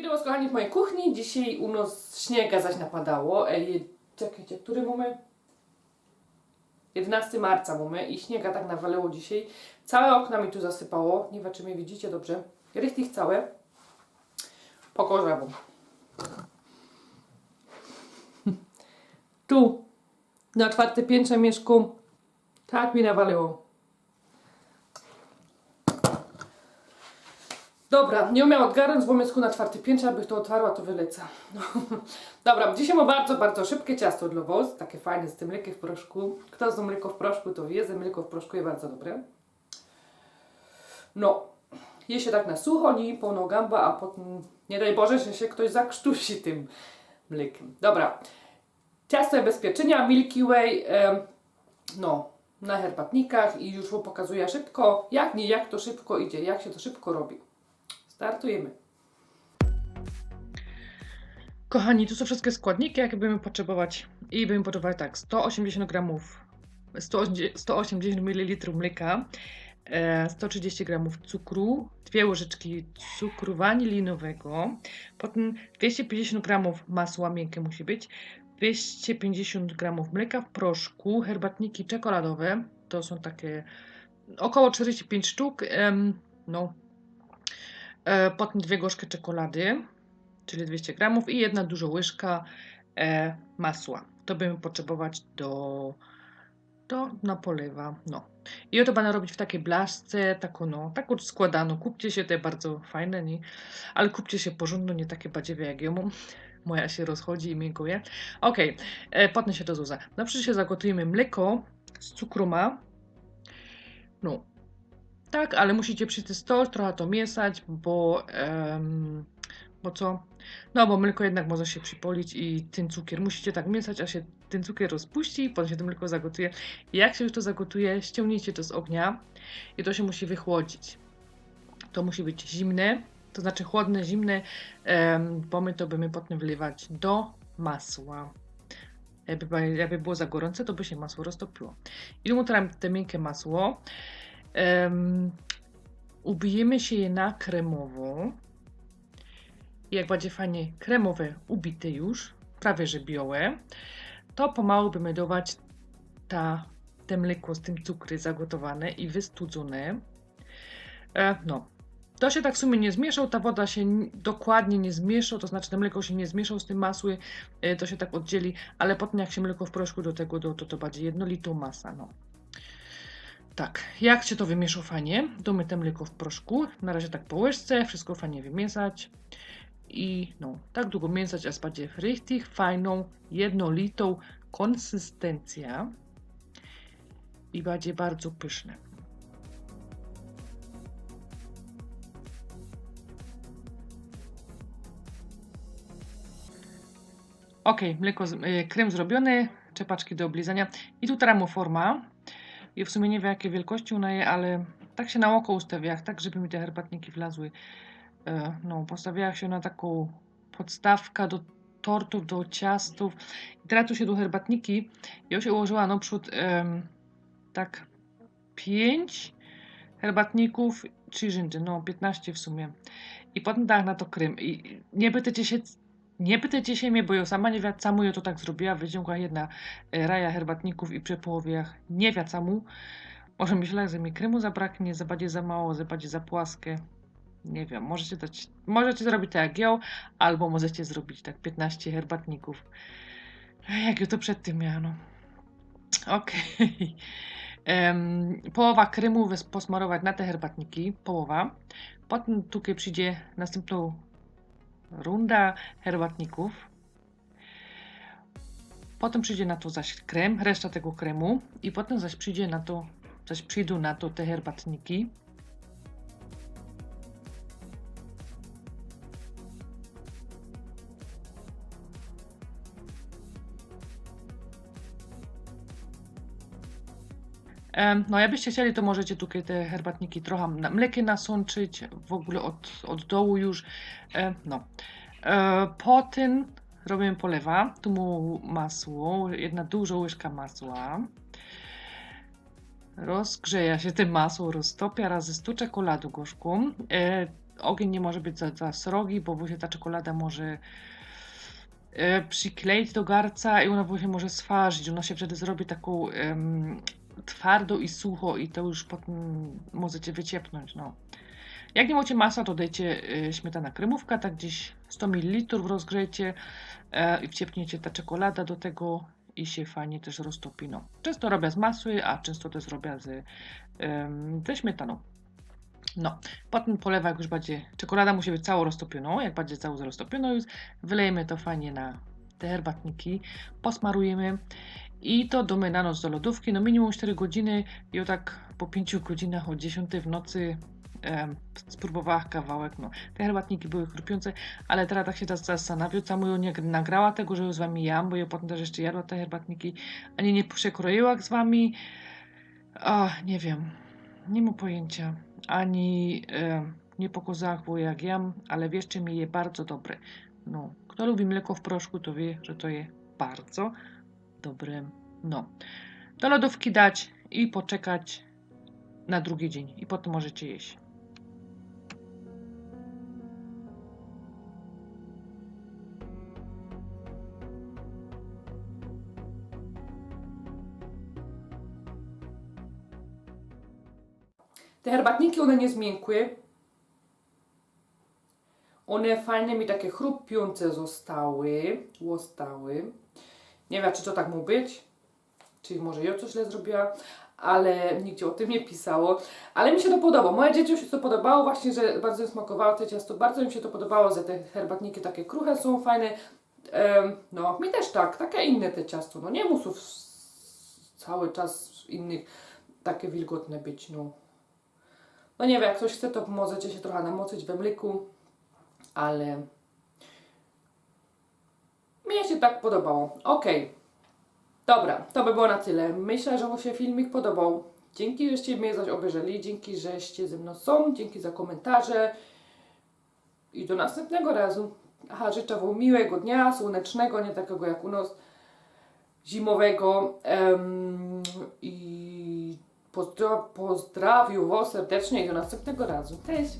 Witam Was kochani w mojej kuchni. Dzisiaj u nas śniega zaś napadało. Ej, czekajcie, który mamy? 11 marca mamy i śniega tak nawalało dzisiaj. Całe okna mi tu zasypało. Nie wiem, czy mnie widzicie dobrze. Richtig całe. Pokorza wam. Tu, na czwarte piętrze mieszku. Tak mi nawaliło. Dobra, nie umiałam odgarnąć, bo mieszku na czwarte piętrze, abych to otwarła, to wyleca. No. Dobra, dzisiaj mam bardzo, bardzo szybkie ciasto dla Was, takie fajne z tym mlekiem w proszku. Kto zna mleko w proszku, to wie, że mleko w proszku jest bardzo dobre. No, je się tak na sucho, nie pełno gamba, a potem, nie daj Boże, że się ktoś zakrztusi tym mlekiem. Dobra, ciasto jest bez pieczenia, Milky Way, no, na herbatnikach i już Wam pokazuję szybko, jak nie, jak to szybko idzie, jak się to szybko robi. Startujemy. Kochani, tu są wszystkie składniki, jakie będziemy potrzebować. I będziemy potrzebować tak, 180 gramów, 180 180 ml mleka, e, 130 gramów cukru, dwie łyżeczki cukru wanilinowego, potem 250 gramów masła miękkie musi być, 250 gramów mleka w proszku, herbatniki czekoladowe, to są takie około 45 sztuk, no, e, potem dwie gorzkie czekolady, czyli 200 gramów i jedna duża łyżka e, masła. To będziemy potrzebować do, do na polewa. No. I to będę robić w takiej blaszce, taką no, taką składaną. Kupcie się te bardzo fajne, nie? ale kupcie się porządno, nie takie badziewie jak ja mam. Moja się rozchodzi i miękuje. Ok, e, potem się do zuza. Na przykład się zagotujemy mleko z cukruma. No, tak, ale musicie przy tym stol trochę to mieszać, bo, em, bo co? No, bo mleko jednak może się przypolić i ten cukier musicie tak mieszać, aż się ten cukier rozpuści, potem się to mleko zagotuje. Jak się już to zagotuje, ściągnijcie to z ognia i to się musi wychłodzić. To musi być zimne, to znaczy chłodne, zimne, bo my to będziemy potem wlewać do masła. Jakby, jakby było za gorące, to by się masło roztopiło. I utrałem te miękkie masło. Um, ubijemy się je na kremowo. I jak będzie fajnie kremowe ubite już, prawie że białe, to pomału będziemy dodawać ta, te mleko z tym cukry zagotowane i wystudzone. E, no. To się tak w sumie nie zmieszał, ta woda się dokładnie nie zmieszał, to znaczy to mleko się nie zmieszał z tym masłem, e, to się tak oddzieli, ale potem jak się mleko w proszku do tego, do, to to będzie jednolitą masa, no. Tak, jak się to wymieszał fajnie, domy te mleko w proszku, na razie tak po łyżce, wszystko fajnie wymieszać i no, tak długo mieszać, aż będzie richtig fajną, jednolitą konsystencja i będzie bardzo pyszne. Ok, mleko, y, krem zrobiony, czepaczki do oblizania i tu termoforma. I w sumie nie wiem jakiej wielkości ona jest, ale tak się na oko ustawia, tak żeby mi te herbatniki wlazły. E, no, postawiała się na taką podstawkę do tortów, do ciastów. I teraz tu się do herbatniki, ja się ułożyła na przód em, tak 5 herbatników, 3 rzędy, no 15 w sumie. I potem dałam na to krem. I nie pytajcie się, nie pytajcie się mnie, bo ja sama nie wiem, czemu ja to tak zrobiła. Wyciągła jedna e, raja herbatników i przy połowiach nie wiem czemu. Może myślała, że mi kremu zabraknie, że będzie za mało, że będzie za płaskie. Nie wiem, możecie dać, możecie zrobić tak jak ja, albo możecie zrobić tak 15 herbatników. Jak ja to przed tym miałam, no. Okej. Em, Połowa kremu posmarować na te herbatniki, połowa. Potem tutaj przyjdzie następną runda herbatników. Potem przyjdzie na to zaś krem, reszta tego kremu i potem zaś przyjdzie na to, zaś przyjdą na to te herbatniki. No, jakbyście chcieli, to możecie tutaj te herbatniki trochę na mlekiem nasączyć, w ogóle od, od dołu już. No. E, Potem robimy polewa. Tu mu masło, jedna duża łyżka masła. Rozgrzeja się te masło, roztopia razy 100 czekoladu gorzką. E, ogień nie może być za, za srogi, bo się ta czekolada może e, przykleić do garca i ona właśnie może sważyć. Ona się wtedy zrobi taką em, twardo i sucho i to już potem możecie wyciepnąć. No. Jak nie macie masła, to dajcie e, śmietana kremówka, tak gdzieś 100 ml rozgrzejcie e, i wciepniecie ta czekolada do tego i się fajnie też roztopi. No. Często robię z masły, a często też robię z, ze śmietaną. No, potem polewa, jak już będzie, czekolada musi być cało roztopioną, jak będzie cało roztopioną, już wylejemy to fajnie na te herbatniki, posmarujemy i to damy na noc do lodówki, no minimum 4 godziny. I o tak po 5 godzinach o 10 w nocy em, spróbowała kawałek, no. Te herbatniki były chrupiące, ale teraz tak się zastanawiam, co ją nie nagrała tego, że ją z wami jam, bo ja potem też jeszcze jadła te herbatniki, ani nie przekroiła z wami, a nie wiem, nie mam pojęcia, ani e, nie pokazała było jak jam, ale wierzcie mi, je bardzo dobre. No, kto lubi mleko w proszku, to wie, że to jest bardzo dobre. No, do lodówki dać i poczekać na drugi dzień i potem możecie jeść. Te herbatniki, one nie zmiękły. One fajnie mi takie chrupiące zostały. Zostały. Nie wiem, czy to tak mógł być. Czy może ja coś źle zrobiła, ale nigdzie o tym nie pisało. Ale mi się to podoba. Moje dzieciom się to podobało, właśnie, że bardzo im smakowało to ciasto. Bardzo im się to podobało, że te herbatniki takie kruche są fajne. Em, no, mi też tak, takie inne te ciasto. No nie muszą w- cały czas innych takie wilgotne być, no. No nie wiem, jak ktoś chce, to możecie się trochę namoczyć we mleku, ale mnie się tak podobało. Okej. Dobra, to by było na tyle. Myślę, że mu się filmik podobał. Dzięki, żeście mnie zaś obejrzeli, dzięki, żeście ze mną są, dzięki za komentarze i do następnego razu. Aha, życzę Wam miłego dnia, słonecznego, nie takiego jak u nas, zimowego em, i pozdrawiam Was serdecznie i do następnego razu. Cześć!